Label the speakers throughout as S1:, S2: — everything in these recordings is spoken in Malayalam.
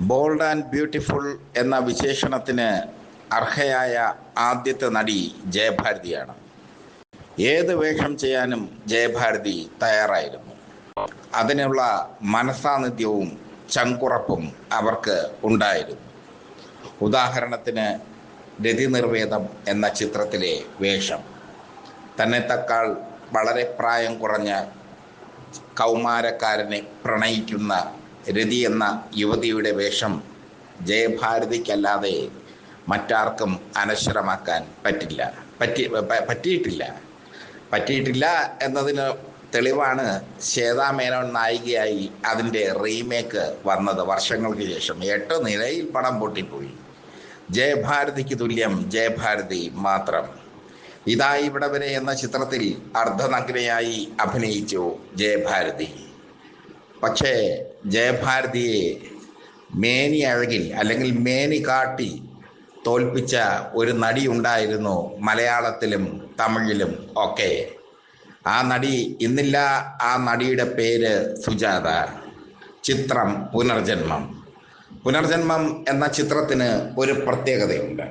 S1: ബോൾഡ് ആൻഡ് ബ്യൂട്ടിഫുൾ എന്ന വിശേഷണത്തിന് അർഹയായ ആദ്യത്തെ നടി ജയഭാരതിയാണ്. ഏത് വേഷം ചെയ്യാനും ജയഭാരതി തയ്യാറായിരുന്നു. അതിനുള്ള മനസാന്നിധ്യവും ചങ്കുറപ്പും അവർക്ക് ഉണ്ടായിരുന്നു. ഉദാഹരണത്തിന് രതിനിർവേദം എന്ന ചിത്രത്തിലെ വേഷം. തന്നെത്തക്കാൾ വളരെ പ്രായം കുറഞ്ഞ കൗമാരക്കാരനെ പ്രണയിക്കുന്ന രതി എന്ന യുവതിയുടെ വേഷം ജയഭാരതിക്കല്ലാതെ മറ്റാർക്കും അനശ്വരമാക്കാൻ പറ്റില്ല. പറ്റി പറ്റിയിട്ടില്ല. പറ്റിയിട്ടില്ല എന്നതിന് തെളിവാണ് ശ്വേതാ മേനോൻ നായികയായി അതിന്റെ റീമേക്ക് വന്നത് വർഷങ്ങൾക്ക് ശേഷം. എട്ട് നിലയിൽ പണം പൊട്ടിപ്പോയി. ജയഭാരതിക്ക് തുല്യം ജയഭാരതി മാത്രം. ഇതാ ഇവിടെ വരെ എന്ന ചിത്രത്തിൽ അർദ്ധനഗ്നയായി അഭിനയിച്ചു ജയഭാരതി. പക്ഷേ ജയഭാരതിയെ മേനി അഴകിൽ അല്ലെങ്കിൽ മേനി കാട്ടി തോൽപ്പിച്ച ഒരു നടി ഉണ്ടായിരുന്നു മലയാളത്തിലും തമിഴിലും ഒക്കെ. ആ നടി ഇന്നില്ല ആ നടിയുടെ പേര് സുജാത. ചിത്രം പുനർജന്മം. പുനർജന്മം എന്ന ചിത്രത്തിന് ഒരു പ്രത്യേകതയുണ്ട്.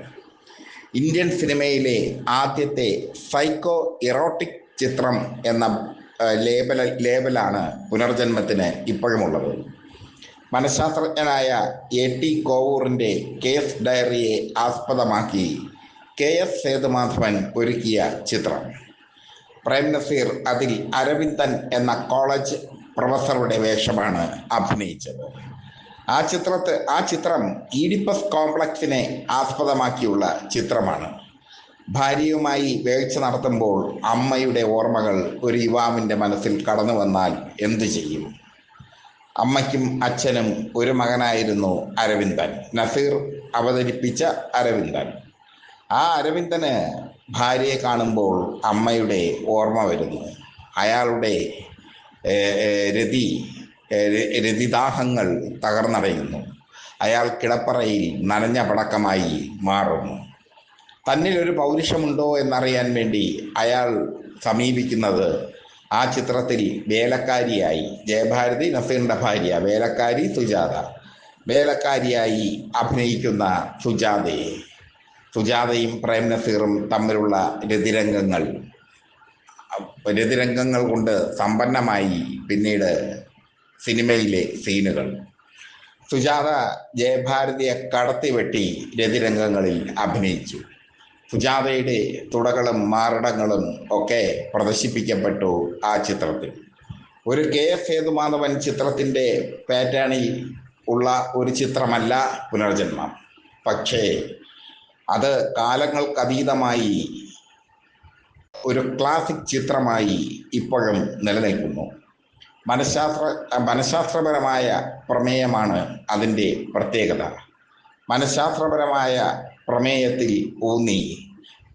S1: ഇന്ത്യൻ സിനിമയിലെ ആദ്യത്തെ സൈക്കോ ഇറോട്ടിക് ചിത്രം എന്ന ലേബല ലേബലാണ് പുനർജന്മത്തിന് ഇപ്പോഴുമുള്ളത്. മനഃശാസ്ത്രജ്ഞനായ എ ടി കോവൂറിന്റെ കേസ് ഡയറിയെ ആസ്പദമാക്കി കെ എസ് സേതുമാധവൻ ഒരുക്കിയ ചിത്രം. പ്രേം നസീർ അതിൽ അരവിന്ദൻ എന്ന കോളേജ് പ്രൊഫസറുടെ വേഷമാണ് അഭിനയിച്ചത്. ആ ചിത്രത്തെ ആ ചിത്രം ഈഡിപ്പസ് കോംപ്ലക്സിനെ ആസ്പദമാക്കിയുള്ള ചിത്രമാണ്. ഭാര്യയുമായി വേഴ്ച നടത്തുമ്പോൾ അമ്മയുടെ ഓർമ്മകൾ ഒരു യുവാവിന്റെ മനസ്സിൽ കടന്നു വന്നാൽ എന്തു ചെയ്യും? അമ്മയ്ക്കും അച്ഛനും ഒരു മകനായിരുന്നു അരവിന്ദൻ. നസീർ അവതരിപ്പിച്ച അരവിന്ദൻ. ആ അരവിന്ദന് ഭാര്യയെ കാണുമ്പോൾ അമ്മയുടെ ഓർമ്മ വരുന്നു. അയാളുടെ രതി രതിദാഹങ്ങൾ തകർന്നടയുന്നു. അയാൾ കിടപ്പറയിൽ നനഞ്ഞ പടക്കമായി മാറുന്നു. തന്നിൽ ഒരു പൗരുഷമുണ്ടോ എന്നറിയാൻ വേണ്ടി അയാൾ സമീപിക്കുന്നത് ആ ചിത്രത്തിൽ വേലക്കാരിയായി. ജയഭാരതി നസീറിന്റെ ഭാര്യ. വേലക്കാരി സുജാത. വേലക്കാരിയായി അഭിനയിക്കുന്ന സുജാതയെ. സുജാതയും പ്രേം നസീറും തമ്മിലുള്ള രതിരംഗങ്ങൾ. രതിരംഗങ്ങൾ കൊണ്ട് സമ്പന്നമായി പിന്നീട് സിനിമയിലെ സീനുകൾ. സുജാത ജയഭാരതിയെ കടത്തിവെട്ടി രതിരംഗങ്ങളിൽ അഭിനയിച്ചു. സുജാതയുടെ തുടകളും മാറിടങ്ങളും ഒക്കെ പ്രദർശിപ്പിക്കപ്പെട്ടു ആ ചിത്രത്തിൽ. ഒരു കെ എസ് സേതുമാധവൻ ചിത്രത്തിന്റെ പാറ്റേണിൽ ഉള്ള ഒരു ചിത്രമല്ല പുനർജന്മം. പക്ഷേ അത് കാലങ്ങൾക്കതീതമായി ഒരു ക്ലാസിക് ചിത്രമായി ഇപ്പോഴും നിലനിൽക്കുന്നു. മനഃശാസ്ത്ര മനഃശാസ്ത്രപരമായ പ്രമേയമാണ് അതിന്റെ പ്രത്യേകത. മനഃശാസ്ത്രപരമായ പ്രമേയത്തിൽ ഊന്നി.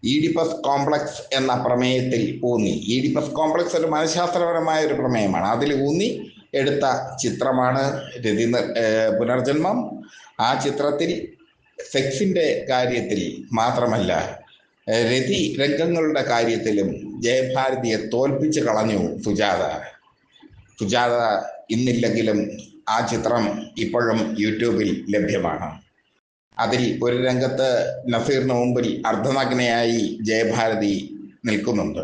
S1: ഈഡിപ്പസ് കോംപ്ലക്സ് എന്ന പ്രമേയത്തിൽ ഊന്നി. ഈഡിപ്പസ് കോംപ്ലക്സ് ഒരു മനഃശാസ്ത്രപരമായ ഒരു പ്രമേയമാണ്. അതിൽ ഊന്നി എടുത്ത ചിത്രമാണ് രതി പുനർജന്മം. ആ ചിത്രത്തിൽ സെക്സിന്റെ കാര്യത്തിൽ മാത്രമല്ല രതി രംഗങ്ങളുടെ കാര്യത്തിലും ജയഭാരതിയെ തോൽപ്പിച്ച് കളഞ്ഞു സുജാത. സുജാത ഇന്നില്ലെങ്കിലും ആ ചിത്രം ഇപ്പോഴും യൂട്യൂബിൽ ലഭ്യമാണ്. അതിൽ ഒരു രംഗത്ത് നസീറിന് മുമ്പിൽ അർദ്ധനഗ്നയായി ജയഭാരതി നിൽക്കുന്നുണ്ട്.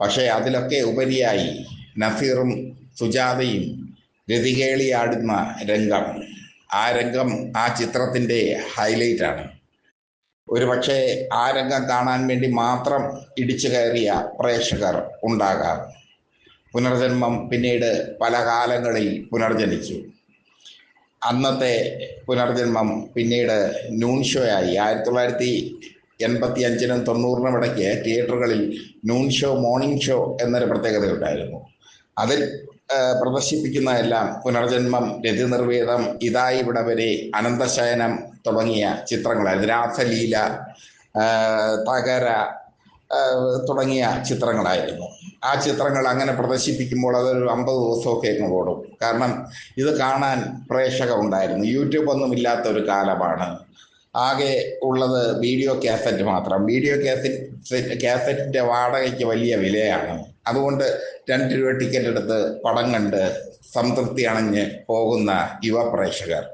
S1: പക്ഷേ അതിലൊക്കെ ഉപരിയായി നസീറും സുജാതയും രതികേളിയാടുന്ന രംഗം. ആ രംഗം ആ ചിത്രത്തിന്റെ ഹൈലൈറ്റാണ് ഒരുപക്ഷെ ആ രംഗം കാണാൻ വേണ്ടി മാത്രം ഇടിച്ചു കയറിയ പ്രേക്ഷകർ ഉണ്ടാകാം. പുനർജന്മം പിന്നീട് പല കാലങ്ങളിൽ പുനർജനിച്ചു. അന്നത്തെ പുനർജന്മം പിന്നീട് നൂൺ ഷോ ആയി. ആയിരത്തി തൊള്ളായിരത്തി എൺപത്തി അഞ്ചിനും തൊണ്ണൂറിനും ഇടയ്ക്ക് തിയേറ്ററുകളിൽ നൂൺ ഷോ മോർണിംഗ് ഷോ എന്നൊരു പ്രത്യേകത ഉണ്ടായിരുന്നു. അതിൽ പ്രദർശിപ്പിക്കുന്ന എല്ലാം പുനർജന്മം രതി നിർവേദം ഇതായി ഇവിടെ വരെ അനന്തശയനം തുടങ്ങിയ ചിത്രങ്ങളായിരുന്നു. രാസലീല തകര തുടങ്ങിയ ചിത്രങ്ങളായിരുന്നു. ആ ചിത്രങ്ങൾ അങ്ങനെ പ്രദർശിപ്പിക്കുമ്പോൾ അതൊരു അമ്പത് ദിവസമൊക്കെ അങ്ങ് ഓടും. കാരണം ഇത് കാണാൻ പ്രേക്ഷകർ ഉണ്ടായിരുന്നു യൂട്യൂബ് ഒന്നും ഇല്ലാത്ത ഒരു കാലമാണ്. ആകെ ഉള്ളത് വീഡിയോ കാസറ്റ് മാത്രം. വീഡിയോ കാസറ്റ് കാസറ്റിന്റെ വാടകയ്ക്ക് വലിയ വിലയാണ്. അതുകൊണ്ട് രണ്ട് രൂപ ടിക്കറ്റ് എടുത്ത് പടം കണ്ട് സംതൃപ്തി അണഞ്ഞ് പോകുന്ന യുവ പ്രേക്ഷകർ.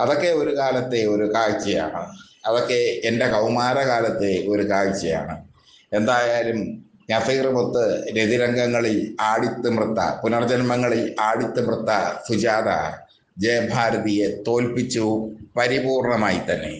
S1: അതൊക്കെ ഒരു കാലത്തെ ഒരു കാഴ്ചയാണ്. അതൊക്കെ എന്റെ കൗമാരകാലത്തെ ഒരു കാഴ്ചയാണ്. എന്തായാലും നസീറുമൊത്ത് രതിരംഗങ്ങളിൽ ആടിത്തിമൃത്ത പുനർജന്മങ്ങളിൽ ആടിത്തിമൃത്ത സുജാത ജയഭാരതിയെ തോൽപ്പിച്ചു പരിപൂർണമായി തന്നെ.